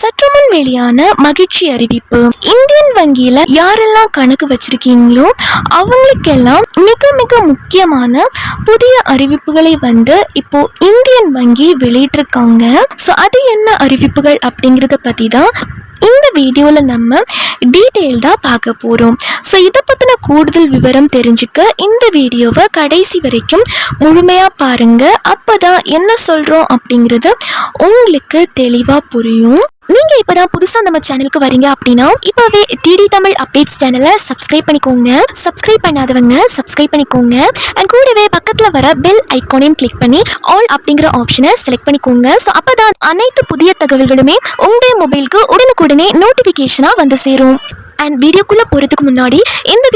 சற்றுமுன் வெளியான மகிழ்ச்சி அறிவிப்பு. இந்தியன் வங்கியில யாரெல்லாம் கணக்கு வச்சிருக்கீங்களோ அவங்களுக்கெல்லாம் மிக மிக முக்கியமான புதிய அறிவிப்புகளை வந்து இப்போ இந்தியன் வங்கி வெளியிட்டிருக்காங்க. ஸோ அது என்ன அறிவிப்புகள் அப்படிங்கிறத பற்றி தான் இந்த வீடியோவில் நம்ம டீட்டெயில்டாக பார்க்க போகிறோம் ஸோ இதை பற்றின கூடுதல் விவரம் தெரிஞ்சுக்க இந்த வீடியோவை கடைசி வரைக்கும் முழுமையாக பாருங்கள் அப்போ தான் என்ன சொல்கிறோம் அப்படிங்கிறது உங்களுக்கு தெளிவாக புரியும். நீங்க இப்பதான் புதுசா நம்ம சேனலுக்கு வரீங்க அப்படின்னா இப்பவே டிடி தமிழ் அப்டேட்ஸ் சேனலை சப்ஸ்கிரைப் பண்ணிக்கோங்க. சப்ஸ்கிரைப் பண்ணாதவங்க சப்ஸ்கிரைப் பண்ணிக்கோங்க. அண்ட் கூடவே பக்கத்துல வர பெல் ஐகானையும் கிளிக் பண்ணி ஆல் அப்படிங்கிற ஆப்ஷனை செலக்ட் பண்ணிக்கோங்க. ஸோ அப்பதான் அனைத்து புதிய தகவல்களுமே உங்களுடைய மொபைலுக்கு உடனுக்குடனே நோட்டிபிகேஷனா வந்து சேரும். அண்ட் வீடியோக்குள்ள போறதுக்கு முன்னாடி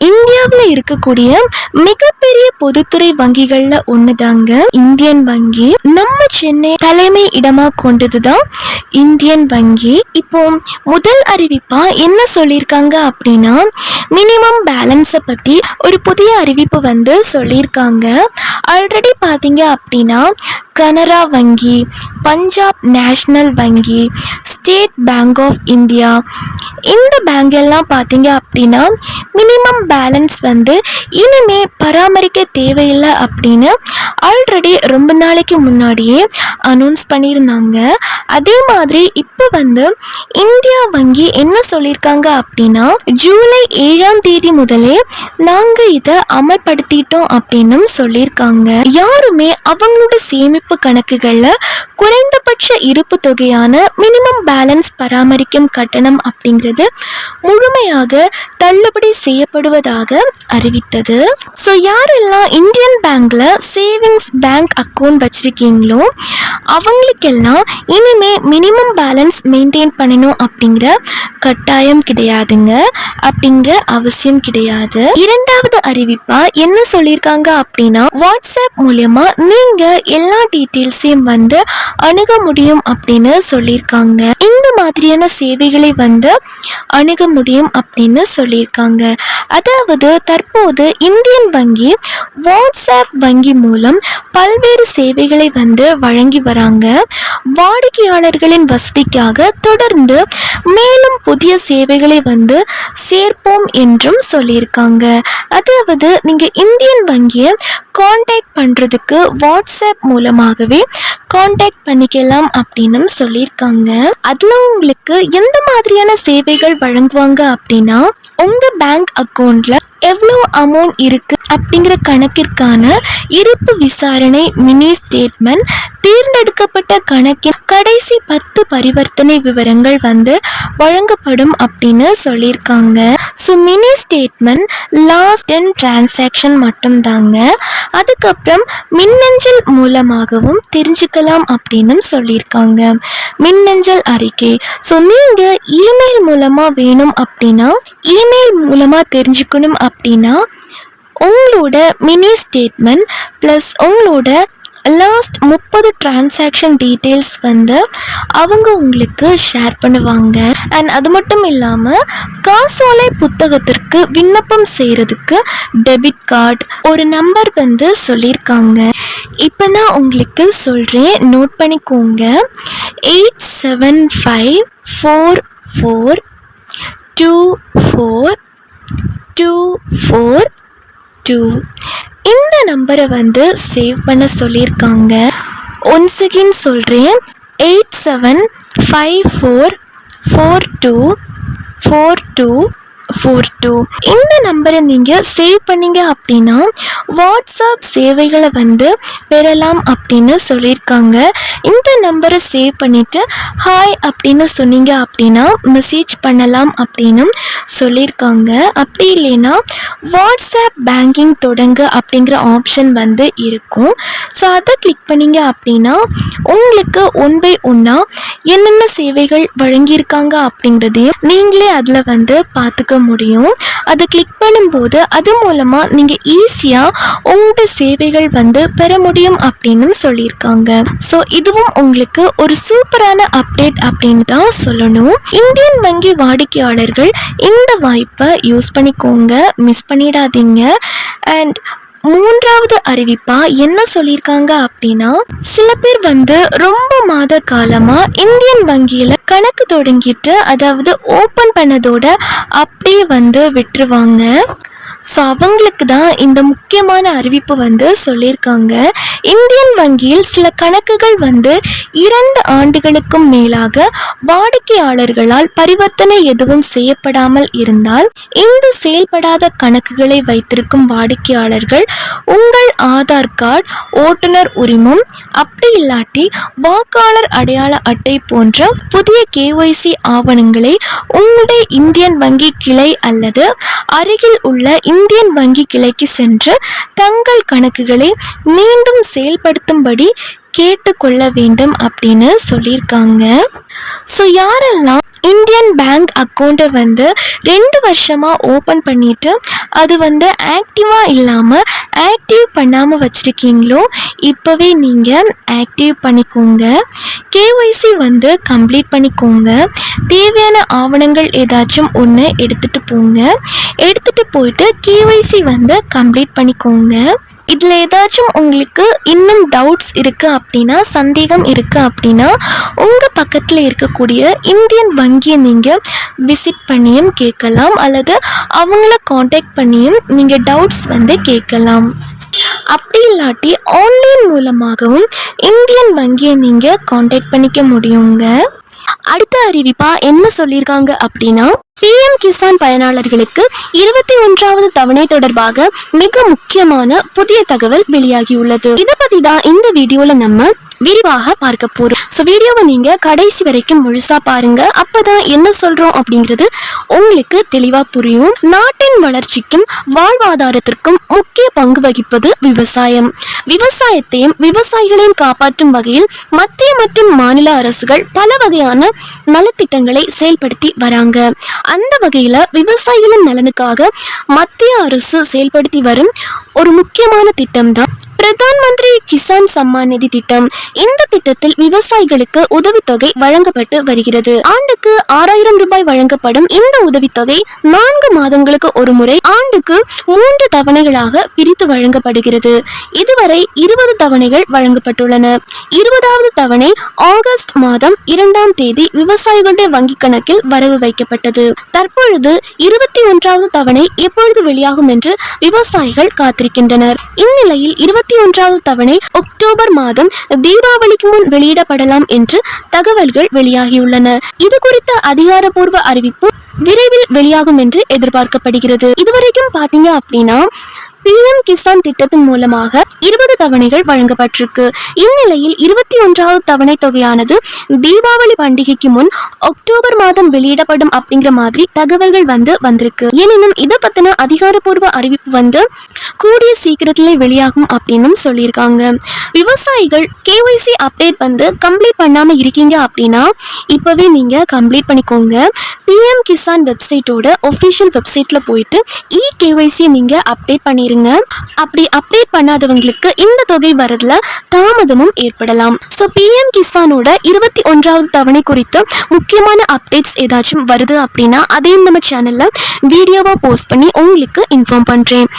இந்தியாவில் இருக்கக்கூடிய மிகப்பெரிய பொதுத்துறை வங்கிகள்ல ஒண்ணுதாங்க. இந்தியன் வங்கி. நம்ம சென்னை தலைமை இடமா கொண்டதுதான் இந்தியன் வங்கி. இப்போ முதல் அறிவிப்பா என்ன சொல்லியிருக்காங்க அப்படின்னா மினிமம் பேலன்ஸை பத்தி ஒரு புதிய அறிவிப்பு வந்து சொல்லியிருக்காங்க. ஆல்ரெடி பார்த்தீங்க அப்படின்னா கனரா வங்கி பஞ்சாப் நேஷ்னல் வங்கி ஸ்டேட் பேங்க் ஆஃப் இந்தியா. இந்த பேங்க் எல்லாம் பார்த்தீங்க அப்படின்னா மினிமம் பேலன்ஸ் வந்து இனிமே பராமரிக்க தேவையில்லை அப்படின்னு ஆல்ரெடி ரொம்ப நாளைக்கு முன்னாடியே அனௌன்ஸ் பண்ணியிருந்தாங்க. அதே மாதிரி இப்போ வந்து இந்தியா வங்கி என்ன சொல்லியிருக்காங்க அப்படின்னா ஜூலை ஏழாம் தேதி முதலே நாங்கள் இதை அமல்படுத்திட்டோம் அப்படின்னும் சொல்லியிருக்காங்க. யாருமே அவங்களோட சேமிப்பு கணக்குகளில் குறைந்தபட்ச இருப்பு தொகையான மினிமம் பேலன்ஸ் பராமரிக்கும் கட்டணம் அப்படிங்கிறது முழுமையாக தள்ளுபடி செய்யப்படுவதாக அறிவித்தது. ஸோ யாரெல்லாம் இந்தியன் பேங்க்ல சேவிங்ஸ் பேங்க் அக்கௌண்ட் வச்சுருக்கீங்களோ அவங்களுக்கெல்லாம் இனிமே மினிமம் பேலன்ஸ் மெயின்டைன் பண்ணணும் அப்படிங்கிற கட்டாயம் கிடையாதுங்க அப்படிங்கிற அவசியம் கிடையாது. இரண்டாவது அறிவிப்பா என்ன சொல்லியிருக்காங்க அப்படின்னா வாட்ஸ்அப் மூலயமா நீங்க எல்லா டீட்டெயில்ஸையும் வந்து அணுக முடியும் அப்படின்னு சொல்லியிருக்காங்க. இந்த மாதிரியான சேவைகளை வந்து அணுக முடியும் அப்படின்னு சொல்லியிருக்காங்க. அதாவது தற்போது இந்தியன் வங்கி வாட்ஸ்அப் வங்கி மூலம் பல்வேறு சேவைகளை வந்து வழங்கி வராங்க. வாடிக்கையாளர்களின் வசதிக்காக தொடர்ந்து மேலும் புதிய சேவைகளை வந்து சேர்ப்போம் என்றும் சொல்லியிருக்காங்க. அதாவது நீங்கள் இந்தியன் வங்கியை காண்டாக்ட் பண்ணுறதுக்கு வாட்ஸ்அப் மூலமாகவே காண்டாக்ட் பண்ணிக்கலாம் அப்படின்னு சொல்லியிருக்காங்க. அதில் உங்களுக்கு எந்த மாதிரியான சேவைகள் வழங்குவாங்க அப்படின்னா உங்கள் பேங்க் அக்கௌண்ட்டில் எவ்வளோ அமௌண்ட் இருக்கு அப்படிங்கிற கணக்கிற்கான இருப்பு விசாரணை மினி ஸ்டேட்மெண்ட் தேர்ந்தெடுக்கப்பட்ட கணக்கின் கடைசி பத்து பரிவர்த்தனை விவரங்கள் வந்து வழங்கப்படும் அப்படின்னு சொல்லியிருக்காங்க. So mini statement last ten transaction மட்டும்தாங்க. அதுக்கப்புறம் மின்னஞ்சல் மூலமாகவும் தெரிஞ்சுக்கலாம் அப்படின்னு சொல்லியிருக்காங்க. மின்னஞ்சல் அறிக்கை. ஸோ நீங்கள் இமெயில் மூலமாக வேணும் அப்படின்னா இமெயில் மூலமாக தெரிஞ்சுக்கணும் அப்படின்னா உங்களோட மினி ஸ்டேட்மெண்ட் ப்ளஸ் உங்களோட லாஸ்ட் முப்பது டிரான்சாக்ஷன் டீட்டெயில்ஸ் வந்து அவங்க உங்களுக்கு ஷேர் பண்ணுவாங்க. அண்ட் அது மட்டும் இல்லாமல் காசோலை புத்தகத்திற்கு விண்ணப்பம் செய்கிறதுக்கு டெபிட் கார்டு ஒரு நம்பர் வந்து சொல்லியிருக்காங்க. இப்போ நான் உங்களுக்கு சொல்கிறேன் நோட் பண்ணிக்கோங்க. Eight seven five four four two four two four two இந்த நம்பரை வந்து சேவ் பண்ண சொல்லியிருக்காங்க. ஒன்ஸ் அகெயின் சொல்கிறேன் eight seven five four four two four two four two இந்த நம்பரை நீங்கள் சேவ் பண்ணீங்க அப்படின்னா வாட்ஸ்அப் சேவைகளை வந்து பெறலாம் அப்படின்னு சொல்லியிருக்காங்க. இந்த நம்பரை சேவ் பண்ணிவிட்டு ஹாய் அப்படின்னு சொன்னீங்க அப்படின்னா மெசேஜ் பண்ணலாம் அப்படின்னும் சொல்லியிருக்காங்க. அப்படி இல்லைன்னா வாட்ஸ்அப் பேங்கிங் தொடங்க அப்படிங்கிற ஆப்ஷன் வந்து இருக்கும். ஸோ அதை கிளிக் பண்ணீங்க அப்படின்னா உங்களுக்கு ஒன் பை ஒன்னாக என்னென்ன சேவைகள் வழங்கியிருக்காங்க அப்படிங்கிறதையும் நீங்களே அதில் வந்து பார்த்துக்க முடியும். அதை கிளிக் பண்ணும்போது அது மூலமாக நீங்கள் ஈஸியாக உங்களோட சேவைகள் வந்து பெற முடியும் அப்படின்னு சொல்லியிருக்காங்க. ஸோ இது இதுவும் உங்களுக்கு ஒரு சூப்பரான அப்டேட் அப்படின்னு தான் சொல்லணும். இந்தியன் வங்கி வாடிக்கையாளர்கள் இந்த வாய்ப்பை யூஸ் பண்ணிக்கோங்க. மிஸ் பண்ணிடாதீங்க. அண்ட் மூன்றாவது அறிவிப்பா என்ன சொல்லியிருக்காங்க அப்படின்னா சில பேர் வந்து ரொம்ப மாத காலமா இந்தியன் வங்கியில கணக்கு தொடங்கிட்டு அதாவது ஓபன் பண்ணதோட அப்படியே வந்து விட்டுருவாங்க. ஸோ அவங்களுக்கு தான் இந்த முக்கியமான அறிவிப்பு வந்து சொல்லியிருக்காங்க. இந்தியன் வங்கியில் சில கணக்குகள் வந்து இரண்டு ஆண்டுகளுக்கும் மேலாக வாடிக்கையாளர்களால் பரிவர்த்தனை எதுவும் செய்யப்படாமல் இருந்தால் இந்த செயல்படாத கணக்குகளை வைத்திருக்கும் வாடிக்கையாளர்கள் உங்கள் ஆதார் கார்டு ஓட்டுநர் உரிமம் அப்படி இல்லாட்டி வாக்காளர் அடையாள அட்டை போன்ற புதிய கேஒய்சி ஆவணங்களை உங்களுடைய இந்தியன் வங்கி கிளை அல்லது அருகில் உள்ள இந்தியன் வங்கி கிளைக்கு சென்று தங்கள் கணக்குகளை மீண்டும் செயல்படுத்தும்படி கேட்டுக்கொள்ள வேண்டும் அப்படின்னு சொல்லியிருக்காங்க. ஸோ யாரெல்லாம் இந்தியன் பேங்க் அக்கௌண்ட்டை வந்து ரெண்டு வருஷமாக ஓப்பன் பண்ணிவிட்டு அது வந்து ஆக்டிவாக இல்லாமல் ஆக்டிவ் பண்ணாமல் வச்சுருக்கீங்களோ இப்போவே நீங்கள் ஆக்டிவ் பண்ணிக்கோங்க. கேஒய்சி வந்து கம்ப்ளீட் பண்ணிக்கோங்க. தேவையான ஆவணங்கள் ஏதாச்சும் ஒன்று எடுத்துகிட்டு போங்க. எடுத்துகிட்டு போயிட்டு கேஒய்சி வந்து கம்ப்ளீட் பண்ணிக்கோங்க. இதில் ஏதாச்சும் உங்களுக்கு இன்னும் டவுட்ஸ் இருக்குது அப்படின்னா சந்தேகம் இருக்குது அப்படின்னா உங்கள் பக்கத்தில் இருக்கக்கூடிய இந்தியன் வங்கியை நீங்கள் விசிட் பண்ணியும் கேட்கலாம் அல்லது அவங்கள காண்டாக்ட் பண்ணியும் நீங்கள் டவுட்ஸ் வந்து கேட்கலாம். அப்படி இல்லாட்டி ஆன்லைன் மூலமாகவும் இந்தியன் வங்கியை நீங்கள் காண்டாக்ட் பண்ணிக்க முடியுங்க. அடுத்த அறிவிப்பா என்ன சொல்லியிருக்காங்க அப்படின்னா பிஎம் கிசான் பயனாளர்களுக்கு இருபத்தி ஒன்றாவது தவணை தொடர்பாக மிக முக்கியமான புதிய தகவல் வெளியாகியுள்ளது. இதை பத்தி தான் இந்த வீடியோல நம்ம விரிவாக பார்க்க போறோம். ஸோ வீடியோவை நீங்க கடைசி வரைக்கும் முழுசா பாருங்க. அப்பதான் என்ன சொல்றோம் அப்படிங்கிறது உங்களுக்கு தெளிவா புரியும். நாட்டின் வளர்ச்சிக்கும் வாழ்வாதாரத்திற்கும் முக்கிய பங்கு வகிப்பது விவசாயம். விவசாயத்தையும் விவசாயிகளையும் காப்பாற்றும் வகையில் மத்திய மற்றும் மாநில அரசுகள் பல வகையான நலத்திட்டங்களை செயல்படுத்தி வராங்க. அந்த வகையில விவசாயிகளின் நலனுக்காக மத்திய அரசு செயல்படுத்தி வரும் ஒரு முக்கியமான திட்டம் தான் பிரதான் மந்திரி கிசான் சம்மான் நிதி திட்டம். இந்த திட்டத்தில் விவசாயிகளுக்கு உதவித்தொகை வழங்கப்பட்டு வருகிறது. ஆண்டுக்கு ஆறாயிரம் ரூபாய் வழங்கப்படும் இந்த உதவித்தொகை நான்கு மாதங்களுக்கு ஒரு முறை ஆண்டுக்கு மூன்று தவணைகளாக பிரித்து வழங்கப்படுகிறது. இதுவரை இருபது தவணைகள் வழங்கப்பட்டுள்ளன. இருபதாவது தவணை ஆகஸ்ட் மாதம் இரண்டாம் தேதி விவசாயிகளுடைய வங்கிக் கணக்கில் வரவு வைக்கப்பட்டது. தற்பொழுது இருபத்தி ஒன்றாவது தவணை எப்பொழுது வெளியாகும் என்று விவசாயிகள் காத்திருக்கின்றனர். இந்நிலையில் இருபத்தி ஒன்றாவது தவணை அக்டோபர் மாதம் தீபாவளிக்கு முன் வெளியிடப்படலாம் என்று தகவல்கள் வெளியாகியுள்ளன. இது குறித்த அதிகாரப்பூர்வ அறிவிப்பு விரைவில் வெளியாகும் என்று எதிர்பார்க்கப்படுகிறது. இதுவரைக்கும் பாத்தீங்க அப்படின்னா பிஎம் கிசான் திட்டத்தின் மூலமாக இருபது தவணைகள் வழங்கப்பட்டிருக்கு. இந்நிலையில் இருபத்தி ஒன்றாவது தவணை தொகையானது தீபாவளி பண்டிகைக்கு முன் அக்டோபர் மாதம் வெளியிடப்படும் அப்படிங்கிற மாதிரி தகவல்கள் வந்து வந்திருக்கு. எனினும் இதை பத்தின அதிகாரப்பூர்வ அறிவிப்பு வந்து கூடிய சீக்கிரத்திலே வெளியாகும் அப்படின்னும் சொல்லியிருக்காங்க. விவசாயிகள் கேஒய்சி அப்டேட் வந்து கம்ப்ளீட் பண்ணாம இருக்கீங்க அப்படின்னா இப்பவே நீங்க கம்ப்ளீட் பண்ணிக்கோங்க. பிஎம் கிசான் வெப்சைட்டோட ஒஃபிஷியல் வெப்சைட்ல போயிட்டு இ கேஒய்சி நீங்க அப்டேட் பண்ணிருங்க அப்படி அப்டேட் பண்ணாதவங்களுக்கு இந்த தொகை வரதுல தாமதமும் ஏற்படலாம். ஸோ பிஎம் கிசானோட இருபத்தி ஒன்றாவது தவணை குறித்த முக்கியமான அப்டேட்ஸ் ஏதாச்சும் வருது அப்படின்னா அதையும் நம்ம சேனல்ல வீடியோவா போஸ்ட் பண்ணி உங்களுக்கு இன்ஃபார்ம் பண்றேன்.